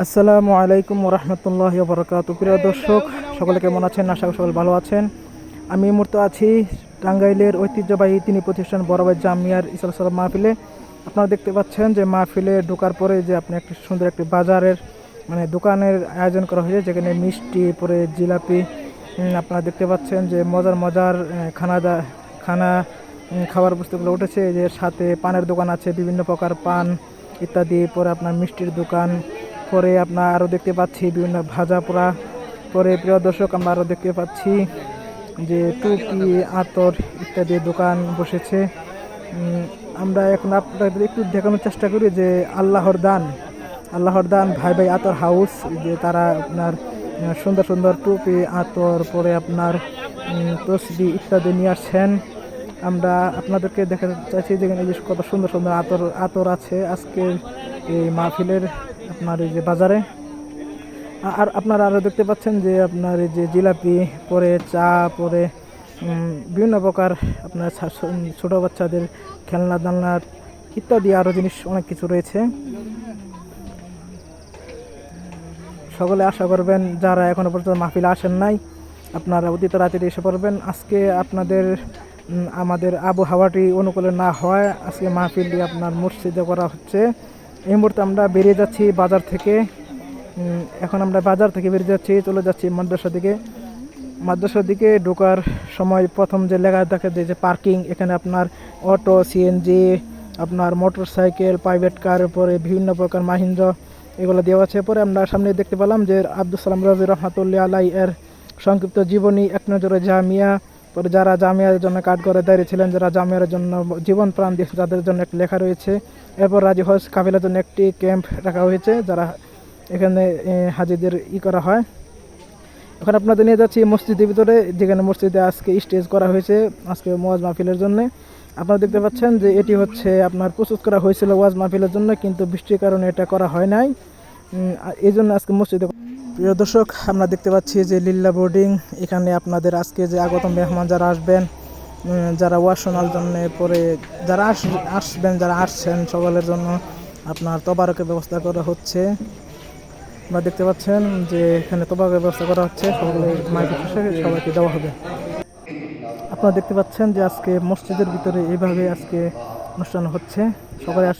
আসসালামু আলাইকুম রহমতুল্লাহ বরকাত প্রিয় দর্শক, সকলে কেমন আছেন? আশা করি সকলে ভালো আছেন। আমি এই মুহূর্তে আছি টাঙ্গাইলের ঐতিহ্যবাহী তিনি প্রতিষ্ঠান বড়বাই জামিয়ার ইসলাম মাহফিলে। আপনারা দেখতে পাচ্ছেন যে মাহফিলে ঢোকার পরে যে আপনি একটি সুন্দর একটি বাজারের মানে দোকানের আয়োজন করা হয়েছে, যেখানে মিষ্টি, পরে জিলাপি আপনারা দেখতে পাচ্ছেন যে মজার মজার খানা খানা খাবার বস্তুগুলো উঠেছে। যে সাথে পানের দোকান আছে, বিভিন্ন প্রকার পান ইত্যাদি, পরে আপনার মিষ্টির দোকান পরে আপনার আরও দেখতে পাচ্ছি, বিভিন্ন ভাজা পোড়া পরে প্রিয় দর্শক, আমরা আরও দেখতে পাচ্ছি যে টুপি আতর ইত্যাদি দোকান বসেছে। আমরা এখন আপনাদের একটু দেখানোর চেষ্টা করি যে আল্লাহর দান আল্লাহর দান ভাই ভাই আতর হাউস, যে তারা আপনার সুন্দর সুন্দর টুপি, আতর পরে আপনার তসবি ইত্যাদি নিয়ে আসছেন। আমরা আপনাদেরকে দেখাতে চাইছি যে এখানে যে কত সুন্দর সুন্দর আতর আতর আছে। আজকে এই মাহফিলের আপনার এই যে বাজারে আর আপনারা আরও দেখতে পাচ্ছেন যে আপনার এই যে জিলাপি, পরে চা, পরে বিভিন্ন প্রকার আপনার ছোটো বাচ্চাদের খেলনা, দালনার ইত্যাদি আরও জিনিস, অনেক কিছু রয়েছে। সকলে আশা করবেন, যারা এখনও পর্যন্ত মাহফিলে আসেন নাই, আপনারা অতীত তাড়াতাড়ি এসে পড়বেন। আজকে আপনাদের আমাদের আবহাওয়াটি অনুকূলে না হয় আজকে মাহফিলটি আপনার মসজিদে করা হচ্ছে। এই মুহূর্তে আমরা বেরিয়ে যাচ্ছি বাজার থেকে। এখন আমরা বাজার থেকে বেরিয়ে যাচ্ছি, চলে যাচ্ছি মাদ্রাসার দিকে। মাদ্রাসার দিকে ঢোকার সময় প্রথম যে লেখা থাকে যে যে পার্কিং এখানে আপনার অটো সিএনজি আপনার মোটর সাইকেল প্রাইভেট কার পরে বিভিন্ন প্রকার মাহিন্দ্র এগুলো দেওয়া আছে। পরে আমরা সামনে দেখতে পেলাম যে আব্দুল সালাম রাজি রহমাতুল্লাহ আলাই এর সংক্ষিপ্ত জীবনী, এক নজরে জামিয়া পরে যারা জামিয়ার জন্য কাঠ করে দাঁড়িয়ে ছিলেন, যারা জামিয়ার জন্য জীবন প্রাণ দিয়েছে, তাদের জন্য একটি লেখা রয়েছে। এরপর রাজি হজ কাফিলার জন্য একটি ক্যাম্প রাখা হয়েছে, যারা এখানে হাজিদের ই করা হয়। এখন আপনাদের নিয়ে যাচ্ছি মসজিদের ভিতরে, যেখানে মসজিদে আজকে স্টেজ করা হয়েছে, আজকে মোয়াজ মাহফিলের জন্য। আপনারা দেখতে পাচ্ছেন যে এটি হচ্ছে আপনার প্রস্তুত করা হয়েছিল ওয়াজ মাহফিলের জন্য, কিন্তু বৃষ্টির কারণে এটা করা হয় নাই। এই জন্য আজকে মসজিদে প্রিয় দর্শক, আমরা দেখতে পাচ্ছি যে লিল্লা বোর্ডিং, এখানে আপনাদের আজকে যে আগত মেহমান যারা আসবেন যারা ওয়াজ শোনার জন্য পরে যারা আস, আসবেন, যারা আসছেন, সকলের জন্য আপনার তবারকের ব্যবস্থা করা হচ্ছে। আপনারা দেখতে পাচ্ছেন যে এখানে তবাকের ব্যবস্থা করা হচ্ছে, সকলে মাইকে সবাইকে দেওয়া হবে। আপনারা দেখতে পাচ্ছেন যে আজকে মসজিদের ভিতরে এইভাবে আজকে অনুষ্ঠান হচ্ছে সবাই আস